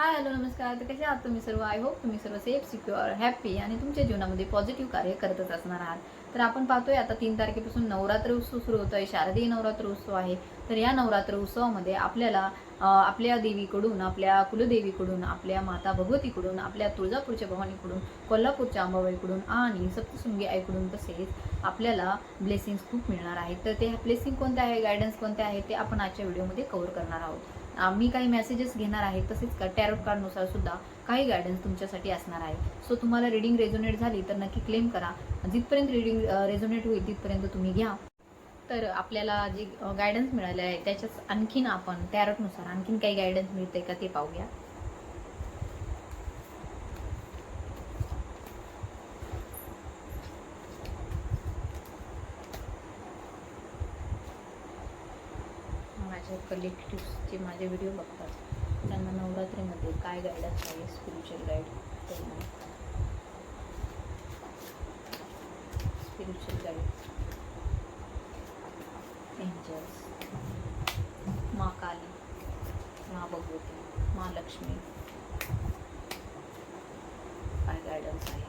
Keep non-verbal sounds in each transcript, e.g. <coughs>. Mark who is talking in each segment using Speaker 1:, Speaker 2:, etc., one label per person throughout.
Speaker 1: Hi hello नमस्कार. तर कसे आहात तुम्ही सर्व? आय होप तुम्ही सर्व सेफ सिक्युअर हॅप्पी आणि तुमच्या जीवनामध्ये पॉझिटिव्ह कार्य करतच असणार आहात. तर आपण पाहतोय आता तीन तारखेपासून नवरात्र उत्सव सुरू होतो आहे शारदीय नवरात्र उत्सव आहे. तर या नवरात्र उत्सवामध्ये आपल्याला आपल्या देवीकडून आपल्या कुलदेवीकडून आपल्या माता भगवतीकडून आपल्या तुळजापूरच्या भवानीकडून कोल्हापूरच्या अंबाबाईकडून आणि सप्तशृंगी आईकडून तसेच आपल्याला ब्लेसिंग्स खूप मिळणार आहेत. तर ते ब्लेसिंग कोणते आहे? गायडन्स कोणते आहे? ते आपण आजच्या व्हिडिओमध्ये कव्हर करणार आहोत. आम्ही काही मेसेजेस घेणार आहे. तसेच का टॅरोट कार्डनुसार सुद्धा काही गायडन्स तुमच्यासाठी असणार आहे. सो तुम्हाला रिडिंग रेझोनेट झाली तर नक्की क्लेम करा. जिथपर्यंत रिडिंग रेझोनेट होईल तिथपर्यंत तुम्ही घ्या. तर आपल्याला जे गायडन्स मिळाले आहे त्याच्याच आणखीन आपण टॅरटनुसार आणखीन काही गायडन्स मिळते का ते पाहूया. माझ्या कलेक्टिव्ह जे माझे व्हिडिओ बघतात. त्यांना नवरात्रीमध्ये काय गायडन्स आहे spiritual guide spiritual guide angels Maa Kali Maa Bhagwati मा लक्ष्मी काय गायडन्स आहे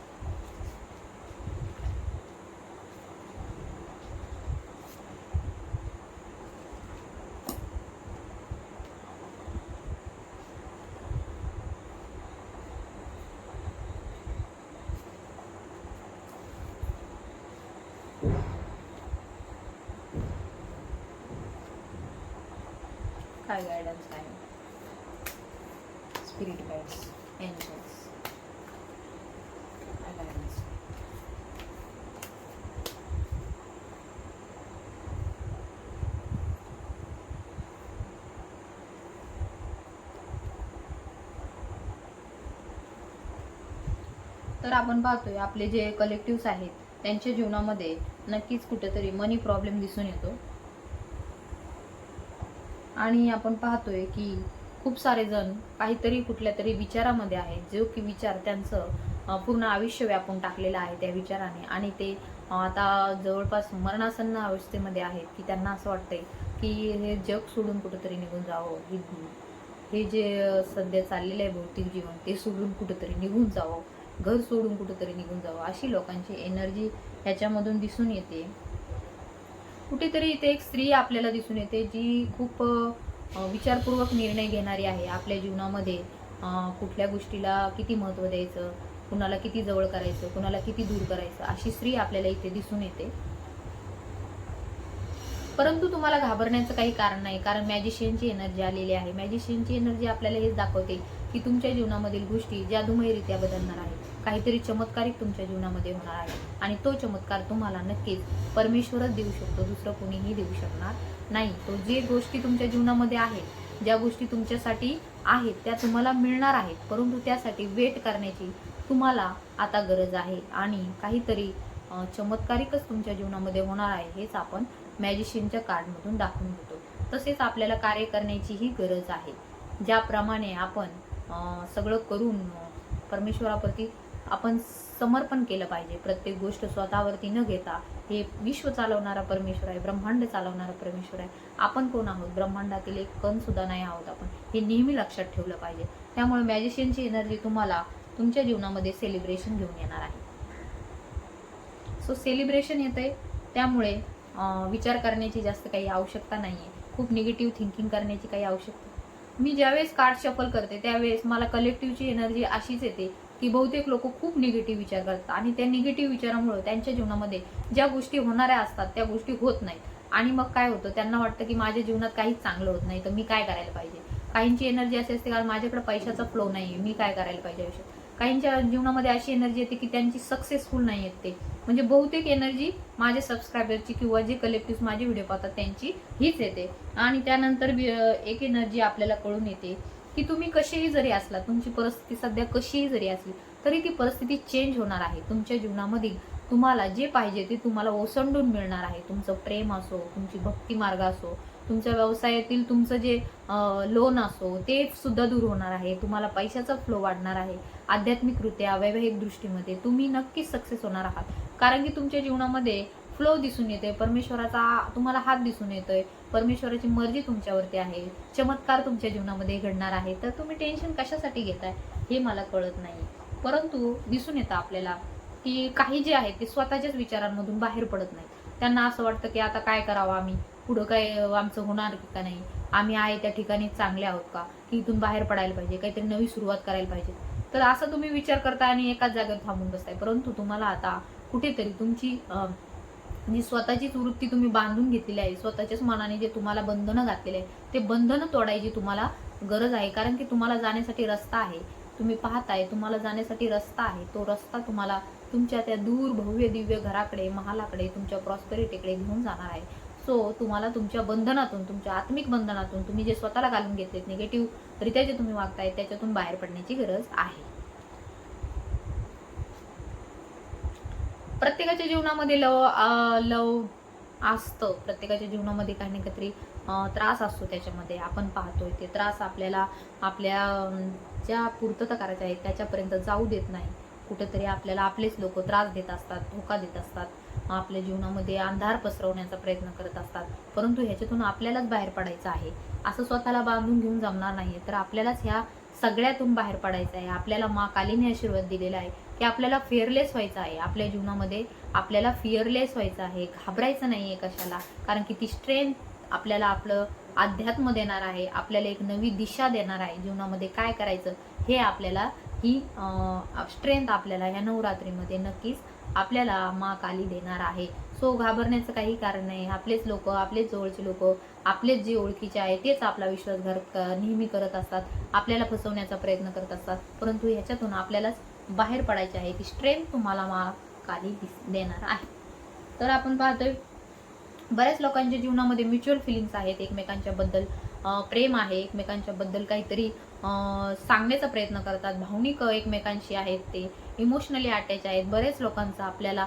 Speaker 1: काय गायडन्स आहे. स्पिरिट गाईड्स एंजल्स गायडन्स तर आपण पाहतोय आपले जे कलेक्टिव्स आहेत त्यांच्या जीवनामध्ये नक्कीच कुठेतरी मनी प्रॉब्लेम दिसून येतो. आणि आपण पाहतोय की खूप सारे जण काहीतरी कुठल्या तरी विचारामध्ये आहेत जो की विचार त्यांचं पूर्ण आयुष्य व्यापून टाकलेलं आहे त्या विचाराने. आणि ते आता जवळपास मरणासन्न अवस्थेमध्ये आहेत की त्यांना असं वाटतंय की हे जग सोडून कुठंतरी निघून जावं हे हे जे सध्या चाललेलं आहे भौतिक जीवन ते सोडून कुठंतरी निघून जावं घर सोडून कुठंतरी निघून जावं अशी लोकांची एनर्जी ह्याच्यामधून दिसून येते. कुठेतरी इथे एक स्त्री आपल्याला दिसून येते जी खूप विचारपूर्वक निर्णय घेणारी आहे आपल्या जीवनामध्ये. कुठल्या गोष्टीला किती महत्त्व द्यायचं कुणाला किती जवळ करायचं कुणाला किती दूर करायचं अशी स्त्री आपल्याला इथे दिसून येते. परंतु तुम्हाला घाबरण्याचं काही कारण नाही कारण मॅजिशियनची एनर्जी आलेली आहे. मॅजिशियनची एनर्जी आपल्याला हेच दाखवते की तुमच्या जीवनामधील गोष्टी जादूमयरित्या बदलणार आहेत. काहीतरी चमत्कारिक तुमच्या जीवनामध्ये होणार आहे. आणि तो चमत्कार तुम्हाला नक्कीच परमेश्वरच देऊ शकतो. दुसरं कोणीही देऊ शकणार नाही. तो जे गोष्टी तुमच्या जीवनामध्ये आहेत ज्या गोष्टी तुमच्यासाठी आहेत त्या तुम्हाला मिळणार आहेत. परंतु त्यासाठी वेट करण्याची तुम्हाला आता गरज आहे. आणि काहीतरी चमत्कारिकच तुमच्या जीवनामध्ये होणार आहे हेच आपण मॅजिशियनच्या कार्डमधून दाखवून घेतो तसेच आपल्याला कार्य करण्याचीही गरज आहे. ज्याप्रमाणे आपण सगळं करून परमेश्वराप्रती आपण समर्पण केलं पाहिजे. प्रत्येक गोष्ट स्वतःवरती न घेता हे विश्व चालवणारा परमेश्वर आहे ब्रह्मांड चालवणारा परमेश्वर आहे. आपण कोण आहोत? ब्रह्मांडातील एक कण सुद्धा नाही आहोत आपण. हे नेहमी लक्षात ठेवलं पाहिजे. त्यामुळे मॅजिशियनची एनर्जी तुम्हाला तुमच्या जीवनामध्ये सेलिब्रेशन घेऊन येणार आहे. सो सेलिब्रेशन येते त्यामुळे विचार करण्याची जास्त काही आवश्यकता नाही आहे खूप निगेटिव्ह थिंकिंग करण्याची काही आवश्यकता. मी ज्यावेळेस कार्ड शफल करते त्यावेळेस मला कलेक्टिव्हची एनर्जी अशीच येते. की बहुतेक लोक खूप निगेटिव्ह विचार करतात. आणि त्या निगेटिव्ह विचारामुळे त्यांच्या जीवनामध्ये ज्या गोष्टी होणाऱ्या असतात त्या गोष्टी होत नाहीत. आणि मग काय होतं? त्यांना वाटतं की माझ्या जीवनात काहीच चांगलं होत नाही तर मी काय करायला पाहिजे? काहींची एनर्जी अशी असते कारण माझ्याकडे पैशाचा फ्लो नाही मी काय करायला पाहिजे आयुष्यात? काहींच्या जीवनामध्ये अशी एनर्जी येते की त्यांची सक्सेसफुल नाही येत ते. म्हणजे बहुतेक एनर्जी माझ्या सबस्क्रायबरची किंवा जे कलेक्टिव्ह माझे व्हिडिओ पाहतात त्यांची हीच येते. आणि त्यानंतर एक एनर्जी आपल्याला कळून येते. की तुम्ही कशीही जरी असला तुमची परिस्थिती सध्या कशीही जरी असली तरी ती परिस्थिती चेंज होणार आहे. तुमच्या जीवनामधील तुम्हाला जे पाहिजे ते तुम्हाला ओसंडून मिळणार आहे. तुमचं प्रेम असो तुमची भक्ती मार्ग असो तुमच्या व्यवसायातील तुमचं जे लोन असो ते सुद्धा दूर होणार आहे. तुम्हाला पैशाचा फ्लो वाढणार आहे. आध्यात्मिकरित्या वैवाहिक दृष्टीमध्ये तुम्ही नक्कीच सक्सेस होणार आहात. कारण की तुमच्या जीवनामध्ये फ्लो दिसून येते. परमेश्वराचा तुम्हाला हात दिसून येतोय. परमेश्वराची मर्जी तुमच्यावरती आहे. चमत्कार तुमच्या जीवनामध्ये घडणार आहे. तर तुम्ही टेन्शन कशासाठी घेताय? हे मला कळत नाही. परंतु दिसून येतं आपल्याला की काही जे आहेत ते स्वतःच्याच विचारांमधून बाहेर पडत नाही त्यांना असं वाटतं की आता काय करावं आम्ही? पुढं काय आमचं होणार का नाही? आम्ही आहे त्या ठिकाणी चांगले आहोत का? की इथून बाहेर पडायला पाहिजे. काहीतरी नवी सुरुवात करायला पाहिजे. तर असं तुम्ही विचार करताय आणि एकाच जागेवर थांबून बसताय. परंतु तुम्हाला आता कुठेतरी तुमची जी स्वतःचीच वृत्ती तुम्ही बांधून घेतलेली आहे स्वतःच्याच मनाने जे तुम्हाला बंधनं घातलेले आहे ते बंधनं तोडायची तुम्हाला गरज आहे. कारण की तुम्हाला जाण्यासाठी रस्ता आहे. तुम्ही पाहताय तुम्हाला जाण्यासाठी रस्ता आहे. तो रस्ता तुम्हाला तुमच्या त्या दूर भव्य दिव्य घराकडे महालाकडे तुमच्या प्रॉस्पेरिटीकडे घेऊन जाणार आहे. सो तुम्हाला तुमच्या बंधनातून तुमच्या आत्मिक बंधनातून तुम्ही जे स्वतःला घालून घेतलेत निगेटिव्ह रित्या जे तुम्ही वागताय त्याच्यातून बाहेर पडण्याची गरज आहे. प्रत्येकाच्या जीवनामध्ये लव लव असतं. प्रत्येकाच्या जीवनामध्ये काही ना काहीतरी त्रास असतो त्याच्यामध्ये. आपण पाहतोय ते त्रास आपल्याला आपल्या ज्या पूर्तता करायच्या आहेत त्याच्यापर्यंत जाऊ देत नाही. कुठेतरी आपल्याला आपलेच लोक त्रास देत असतात धोका देत असतात. आपल्या जीवनामध्ये अंधार पसरवण्याचा प्रयत्न करत असतात. परंतु ह्याच्यातून आपल्यालाच बाहेर पडायचं आहे. असं स्वतःला बांधून घेऊन जमणार नाही तर आपल्यालाच ह्या सगळ्यातून बाहेर पडायचं आहे. आपल्याला मा कालीने आशीर्वाद दिलेला आहे की आपल्याला फिअरलेस व्हायचं आहे. आपल्या जीवनामध्ये आपल्याला फिअरलेस व्हायचं आहे. घाबरायचं नाही आहे कशाला. कारण की ती स्ट्रेंथ आपल्याला आपलं अध्यात्म देणार आहे. आपल्याला एक नवी दिशा देणार आहे. जीवनामध्ये काय करायचं हे आपल्याला ही स्ट्रेंथ आपल्याला ह्या नवरात्रीमध्ये नक्कीच आपल्याला मा काली देणार आहे. सो घाबरण्याचं काही कारण नाही. आपलेच लोक आपलेच जवळचे लोक आपलेच जे ओळखीचे आहे तेच आपला विश्वासघात नेहमी करत असतात आपल्याला फसवण्याचा प्रयत्न करत असतात. परंतु ह्याच्यातून आपल्यालाच बाहेर पडायचे आहे ती स्ट्रेंथ तुम्हाला मा काली दिस- देणार आहे. तर आपण पाहतोय बऱ्याच लोकांच्या जीवनामध्ये म्युच्युअल फिलिंग्स आहेत एकमेकांच्या बद्दल प्रेम आहे एकमेकांच्या बद्दल काहीतरी सांगण्याचा प्रयत्न करतात भावनिक एकमेकांशी आहेत ते इमोशनली अटॅच आहेत. बरेच लोकांचा आपल्याला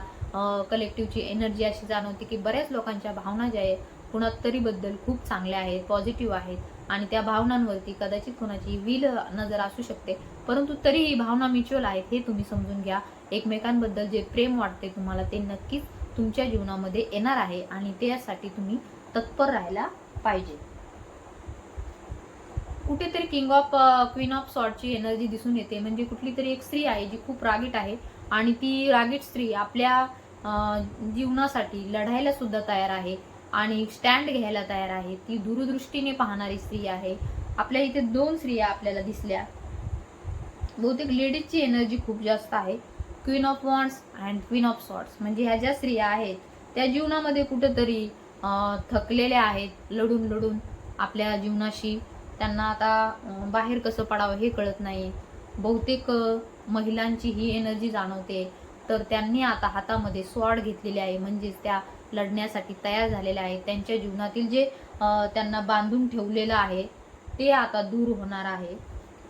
Speaker 1: कलेक्टिव्हची एनर्जी अशी जाणवते की बऱ्याच लोकांच्या भावना ज्या आहेत कुणातरीबद्दल खूप चांगल्या आहेत पॉझिटिव्ह आहेत. आणि त्या भावनांवरती कदाचित कोणाची विल नजर असू शकते. परंतु तरीही भावना म्युच्युअल आहेत हे तुम्ही समजून घ्या. एकमेकांबद्दल जे प्रेम वाटते तुम्हाला ते नक्कीच तुमच्या जीवनामध्ये येणार आहे आणि त्यासाठी तुम्ही तत्पर राहायला पाहिजे. कुठेतरी किंग ऑफ क्वीन ऑफ सॉर्टची एनर्जी दिसून येते. म्हणजे कुठली तरी एक स्त्री आहे जी खूप रागीट आहे आणि ती रागीट स्त्री आपल्या uh, जीवनासाठी लढायला सुद्धा तयार आहे. आणि स्टँड घ्यायला तयार आहे. ती दूरदृष्टीने पाहणारी स्त्री आहे. आपल्या इथे दोन स्त्रिया आपल्याला दिसल्या. बहुतेक लेडीजची एनर्जी खूप जास्त आहे. Queen of wands and queen of swords म्हणजे ह्या ज्या स्त्रिया आहेत त्या जीवनामध्ये कुठंतरी थकलेल्या आहेत लढून लढून आपल्या जीवनाशी. त्यांना आता बाहेर कसं पडावं हे कळत नाही. बहुतेक महिलांची ही एनर्जी जाणवते. तर त्यांनी आता हातामध्ये स्वाड घेतलेले आहे. म्हणजेच त्या लढण्यासाठी तयार झालेल्या आहेत त्यांच्या जीवनातील जे त्यांना बांधून ठेवलेलं आहे ते आता दूर होणार आहे.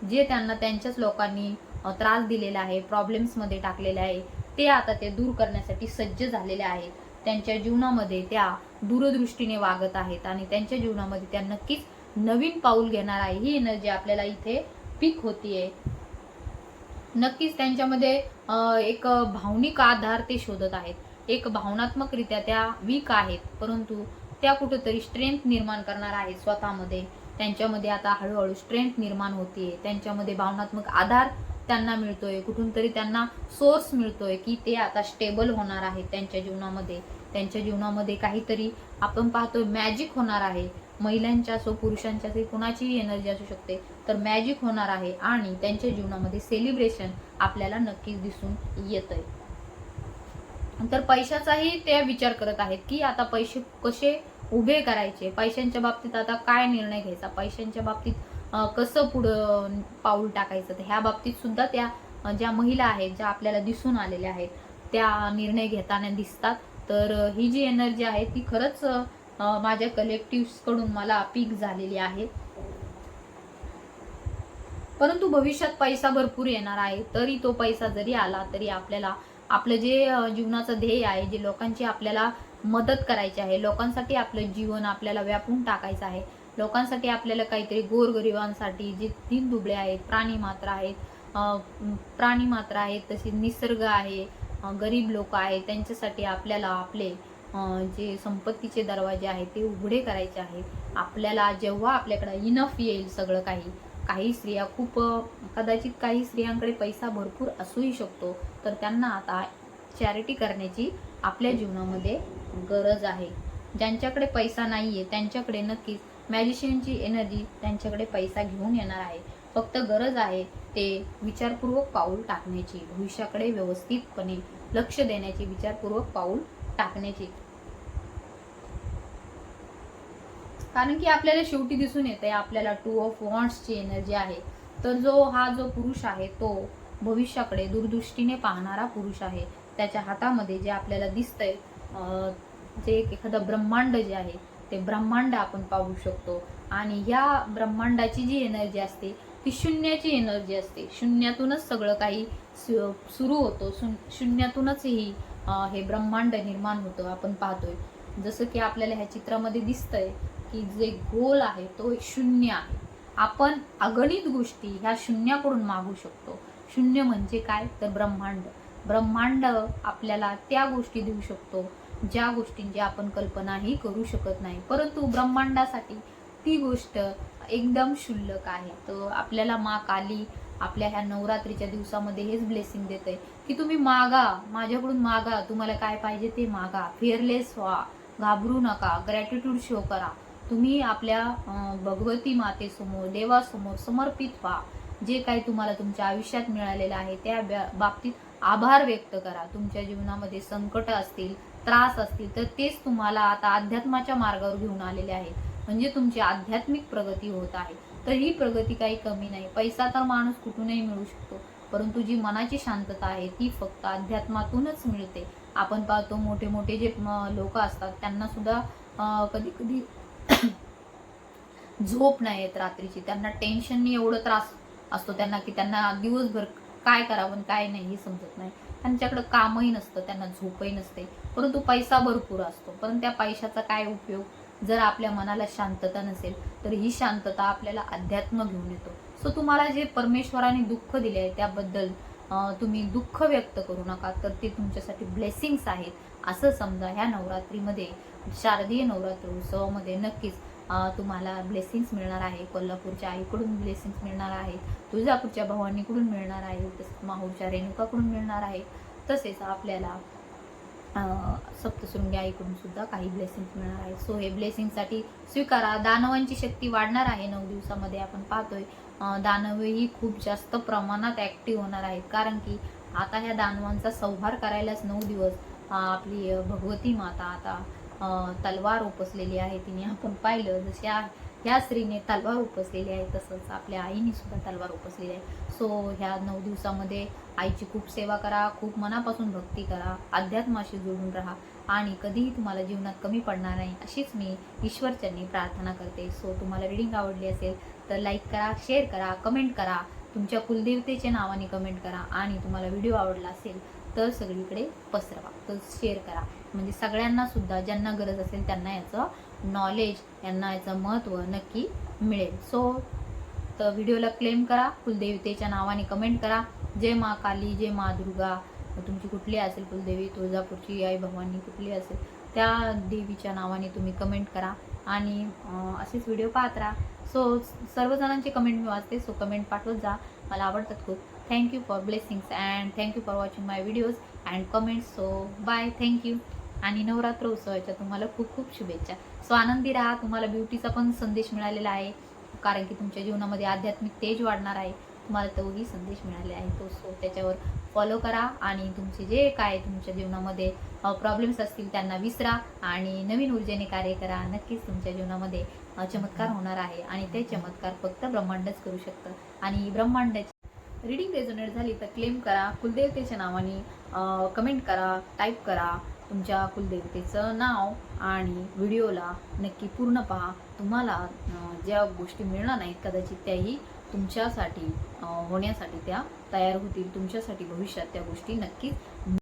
Speaker 1: जे त्यांना त्यांच्याच लोकांनी त्रास दिलेला आहे प्रॉब्लेम्समध्ये टाकलेले आहे ते आता ते दूर करण्यासाठी सज्ज झालेले आहेत त्यांच्या जीवनामध्ये त्या दूरदृष्टीने वागत आहेत आणि त्यांच्या जीवनामध्ये त्या नक्कीच नवीन पाऊल घेणार आहे. ही एनर्जी आपल्याला इथे पीक होतीये. नक्कीच त्यांच्यामध्ये एक भावनिक आधार ते शोधत आहेत. एक भावनात्मकरित्या त्या वीक आहेत परंतु त्या कुठेतरी स्ट्रेंथ निर्माण करणार आहेत स्वतःमध्ये. त्यांच्यामध्ये आता हळूहळू स्ट्रेंथ निर्माण होते त्यांच्यामध्ये भावनात्मक आधार त्यांना मिळतोय. कुठून तरी त्यांना सोर्स मिळतोय की ते आता स्टेबल होणार आहेत त्यांच्या जीवनामध्ये. त्यांच्या जीवनामध्ये काहीतरी आपण पाहतोय मॅजिक होणार आहे. महिलांच्या असो पुरुषांच्या असो कुणाचीही एनर्जी असू शकते तर मॅजिक होणार आहे आणि त्यांच्या जीवनामध्ये सेलिब्रेशन आपल्याला नक्कीच दिसून येतंय. तर पैशाचाही ते विचार करत आहेत की आता पैसे कसे उभे करायचे? पैशांच्या बाबतीत आता काय निर्णय घ्यायचा? पैशांच्या बाबतीत कसं पुढं पाऊल टाकायचं? तर ह्या बाबतीत सुद्धा त्या ज्या महिला आहेत ज्या आपल्याला दिसून आलेल्या आहेत त्या निर्णय घेताना दिसतात. तर ही जी एनर्जी आहे ती खरंच माझ्या कलेक्टिव्हकडून मला पीक झालेली आहे. परंतु भविष्यात पैसा भरपूर येणार आहे. तरी तो पैसा जरी आला तरी आपल्याला आपलं जे जीवनाचं ध्येय आहे जे लोकांची आपल्याला मदत करायची आहे लोकांसाठी आपलं जीवन आपल्याला व्यापून टाकायचं आहे लोकांसाठी आपल्याला काहीतरी गोरगरिबांसाठी जे तीन दुबळे आहेत प्राणी मात्र आहेत प्राणी मात्र आहेत तसेच निसर्ग आहे गरीब लोक आहेत त्यांच्यासाठी आपल्याला आपले जे संपत्तीचे दरवाजे आहेत ते उघडे करायचे आहेत. आपल्याला जेव्हा आपल्याकडं इनफ येईल सगळं काही काही स्त्रिया खूप कदाचित काही स्त्रियांकडे पैसा भरपूर असूही शकतो तर त्यांना आता चॅरिटी करण्याची आपल्या जीवनामध्ये गरज आहे. ज्यांच्याकडे पैसा नाही आहे त्यांच्याकडे नक्कीच मॅजिशियनची एनर्जी त्यांच्याकडे पैसा घेऊन येणार आहे. फक्त गरज आहे ते विचारपूर्वक पाऊल टाकण्याची भविष्याकडे व्यवस्थितपणे लक्ष देण्याची विचारपूर्वक पाऊल टाकण्याची. कारण की आपल्याला शेवटी दिसून येते आपल्याला टू ऑफ वॉन्ट्सची एनर्जी आहे. तर जो हा जो पुरुष आहे तो भविष्याकडे दूरदृष्टीने पाहणारा पुरुष आहे. त्याच्या हातामध्ये जे आपल्याला दिसतंय जे एक एखादं ब्रह्मांड जे आहे ते ब्रह्मांड आपण पाहू शकतो. आणि या ब्रह्मांडाची जी एनर्जी असते ती शून्याची एनर्जी असते. शून्यातूनच सगळं काही सु- सुरू होतो. शून- शून्यातूनच ही हे ब्रह्मांड निर्माण होतं आपण पाहतोय. जसं की आपल्याला ह्या चित्रामध्ये दिसतंय की जे गोल आहे तो शून्य आहे. आपण अगणित गोष्टी ह्या शून्याकडून मागू शकतो. शून्य म्हणजे काय? तर ब्रह्मांड. ब्रह्मांड आपल्याला त्या गोष्टी देऊ शकतो ज्या गोष्टींची आपण कल्पनाही करू शकत नाही. परंतु ब्रह्मांडासाठी ती गोष्ट एकदम क्षुल्लक आहे. तर आपल्याला मा काली आपल्या ह्या नवरात्रीच्या दिवसामध्ये हेच ब्लेसिंग देते की तुम्ही मागा माझ्याकडून मागा तुम्हाला काय पाहिजे ते मागा. फेअरलेस व्हा. घाबरू नका. ग्रॅटिट्यूड शो करा. तुम्ही आपल्या भगवती मातेसमोर देवासमोर समर्पित व्हा. जे काही तुम्हाला तुमच्या आयुष्यात मिळालेलं आहे त्या बाबतीत आभार व्यक्त करा. तुमच्या जीवनामध्ये संकट असतील त्रास असतील तर तेच तुम्हाला आता अध्यात्माच्या मार्गावर घेऊन आलेले आहेत म्हणजे तुमची आध्यात्मिक प्रगती होत आहे. तर ही प्रगती काही कमी नाही. पैसा तर माणूस कुठूनही मिळू शकतो. परंतु जी मनाची शांतता आहे ती फक्त अध्यात्मातूनच मिळते. आपण पाहतो मोठे मोठे जे लोक असतात त्यांना सुद्धा कधी कधी <coughs> झोप नाही येत रात्रीची. त्यांना टेन्शननी एवढं त्रास असतो त्यांना की त्यांना दिवसभर काय करावं आणि काय नाही हे समजत नाही. त्यांच्याकडे कामही नसतं त्यांना झोपही नसते. परंतु पैसा भरपूर असतो. पण त्या पैशाचा काय उपयोग? जर आपल्या मनाला शांतता नसेल तर ही शांतता आपल्याला अध्यात्म घेऊन येतो. सो तुम्हाला जे परमेश्वराने दुःख दिले आहे त्याबद्दल तुम्ही दुःख व्यक्त करू नका तर ते तुमच्यासाठी ब्लेसिंग्स आहेत. असं समजा ह्या नवरात्रीमध्ये शारदीय नवरात्र उत्सवामध्ये नक्कीच तुम्हाला ब्लेसिंग्स मिळणार आहे. कोल्हापूरच्या आईकडून ब्लेसिंग्स मिळणार आहेत. तुळजापूरच्या भवानीकडून मिळणार आहे तसेच माहूरच्या रेणुकाकडून मिळणार आहे तसेच आपल्याला सप्तशृंगी आईकडून सुद्धा काही ब्लेसिंग्स मिळणार आहे सो हे ब्लेसिंगसाठी स्वीकारा. दानवांची शक्ती वाढणार आहे. नऊ दिवसामध्ये आपण पाहतोय. दानवेही खूप जास्त प्रमाणात ऍक्टिव्ह होणार आहेत. कारण की आता ह्या दानवांचा संहार करायलाच नऊ दिवस आपली भगवती माता आता तलवार उपसलेली आहे. तिने आपण पाहिलं जसे ह्या स्त्रीने तलवार उपसलेली आहे तसंच आपल्या आईने सुद्धा तलवार उपसलेली आहे. सो ह्या नऊ दिवसामध्ये आईची खूप सेवा करा खूप मनापासून भक्ती करा अध्यात्माशी जोडून राहा आणि कधीही तुम्हाला जीवनात कमी पडणार नाही अशीच मी ईश्वरचरणी प्रार्थना करते. सो तुम्हाला रीडिंग आवडली असेल तर लाईक करा शेअर करा कमेंट करा. तुमच्या कुलदेवतेच्या नावाने कमेंट करा आणि तुम्हाला व्हिडिओ आवडला असेल तर सगळीकडे पसरवा. तर शेअर करा. म्हणजे सगळ्यांना सुद्धा ज्यांना गरज असेल त्यांना याचं नॉलेज यांना याचं महत्त्व नक्की मिळेल. सो तर व्हिडिओला क्लेम करा कुलदेवतेच्या नावाने कमेंट करा. जय मा काली जय मा दुर्गा. तुमची कुठली असेल कुलदेवी? तुळजापूरची आई भवानी कुठली असेल? त्या देवीच्या नावाने तुम्ही कमेंट करा. आणि असेच व्हिडिओ पाहत राहा. सो सर्वजणांचे कमेंट मी वाचते सो कमेंट पाठवत जा. मला आवडतात खूप. Thank you for blessings and thank you for watching my videos and comments so bye thank you आणि नवरात्र उत्सवाच्या तुम्हाला खूप खूप शुभेच्छा. सो आनंदी राहा. तुम्हाला ब्युटीचा पण संदेश मिळालेला आहे. कारण की तुमच्या जीवनामध्ये आध्यात्मिक तेज वाढणार आहे. तुम्हाला तोही संदेश मिळाले आहे. तो सो त्याच्यावर फॉलो करा आणि तुमचे जे काय तुमच्या जीवनामध्ये प्रॉब्लेम्स असतील त्यांना विसरा आणि नवीन ऊर्जेने कार्य करा. नक्कीच तुमच्या जीवनामध्ये चमत्कार होणार आहे आणि ते चमत्कार फक्त ब्रह्मांडच करू शकतं. आणि ब्रह्मांडाची रिडिंग रेझोनेट झाली तर क्लेम करा. कुलदेवतेच्या नावाने कमेंट करा टाईप करा तुमच्या कुलदेवतेचं नाव आणि व्हिडिओला नक्की पूर्ण पहा. तुम्हाला ज्या गोष्टी मिळणार नाहीत कदाचित त्याही तुमच्यासाठी होण्यासाठी त्या तयार होतील. तुमच्यासाठी भविष्यात त्या गोष्टी नक्कीच